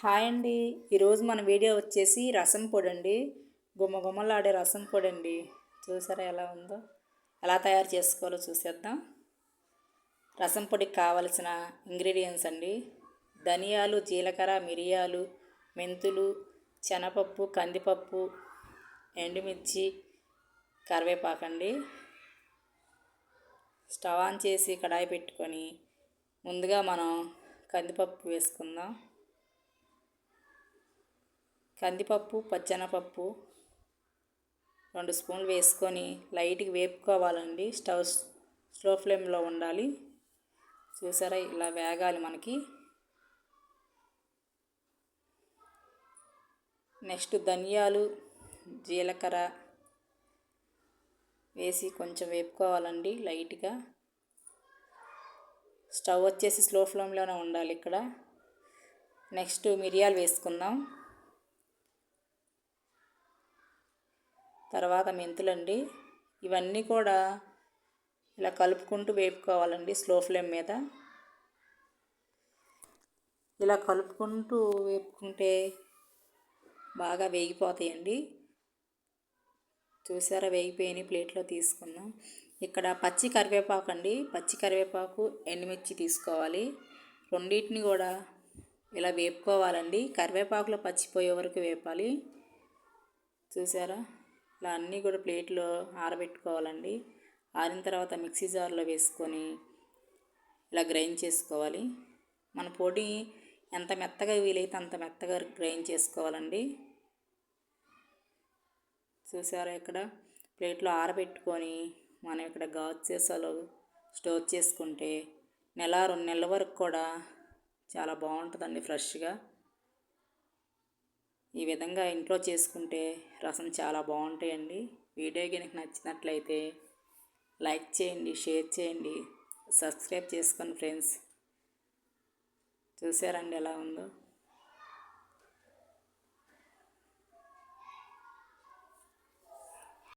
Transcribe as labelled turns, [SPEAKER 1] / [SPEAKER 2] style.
[SPEAKER 1] Hi అండి. ఈరోజు మన వీడియో వచ్చేసి రసం పొడి అండి గుమ్మ గుమ్మలాడే రసం పొడి అండి చూసారా ఎలా ఉందో? ఎలా తయారు చేసుకోవాలో చూసేద్దాం. రసం పొడికి కావలసిన ఇంగ్రీడియంట్స్ అండి. ధనియాలు జీలకర్ర మిరియాలు మెంతులు శనపప్పు కందిపప్పు ఎండుమిర్చి కరివేపాకండి స్టవ్ ఆన్ చేసి కడాయి పెట్టుకొని ముందుగా మనం కందిపప్పు వేసుకుందాం. కందిపప్పు పచ్చెనపప్పు రెండు స్పూన్లు వేసుకొని లైట్గా వేపుకోవాలండి. స్టవ్ స్లో ఫ్లేమ్లో ఉండాలి. చూసారా? ఇలా వేగాలి మనకి. నెక్స్ట్ ధనియాలు జీలకర్ర వేసి కొంచెం వేపుకోవాలండి లైట్గా. స్టవ్ వచ్చేసి స్లో ఫ్లేమ్లోనే ఉండాలి ఇక్కడ. నెక్స్ట్ మిరియాలు వేసుకుందాం. తర్వాత మెంతులండి. ఇవన్నీ కూడా ఇలా కలుపుకుంటూ వేపుకోవాలండి స్లో ఫ్లేమ్ మీద. ఇలా కలుపుకుంటూ వేపుకుంటే బాగా వేగిపోతాయండి. చూసారా వేగిపోయిన ప్లేట్లో తీసుకుందాం. ఇక్కడ పచ్చి కరివేపాకు అండి. పచ్చి కరివేపాకు ఎండుమిర్చి తీసుకోవాలి. రెండింటిని కూడా ఇలా వేపుకోవాలండి. కరివేపాకులో పచ్చిపోయే వరకు వేపాలి. చూసారా? ఇలా అన్నీ కూడా ప్లేట్లో ఆరబెట్టుకోవాలండి. ఆరిన తర్వాత మిక్సీ జార్లో వేసుకొని ఇలా గ్రైండ్ చేసుకోవాలి. మన పొడి ఎంత మెత్తగా వీలైతే అంత మెత్తగా గ్రైండ్ చేసుకోవాలండి. చూసారా ఇక్కడ? ప్లేట్లో ఆరబెట్టుకొని మనం ఇక్కడ గాజు సీసాలో స్టోర్ చేసుకుంటే నెల రెండు నెలల వరకు కూడా చాలా బాగుంటుందండి ఫ్రెష్గా. ఈ విధంగా ఇంట్లో చేసుకుంటే రసం చాలా బాగుంటాయండి. వీడియో కనుక నచ్చినట్లయితే లైక్ చేయండి షేర్ చేయండి సబ్స్క్రైబ్ చేసుకోండి ఫ్రెండ్స్. చూసారండి ఎలా ఉందో?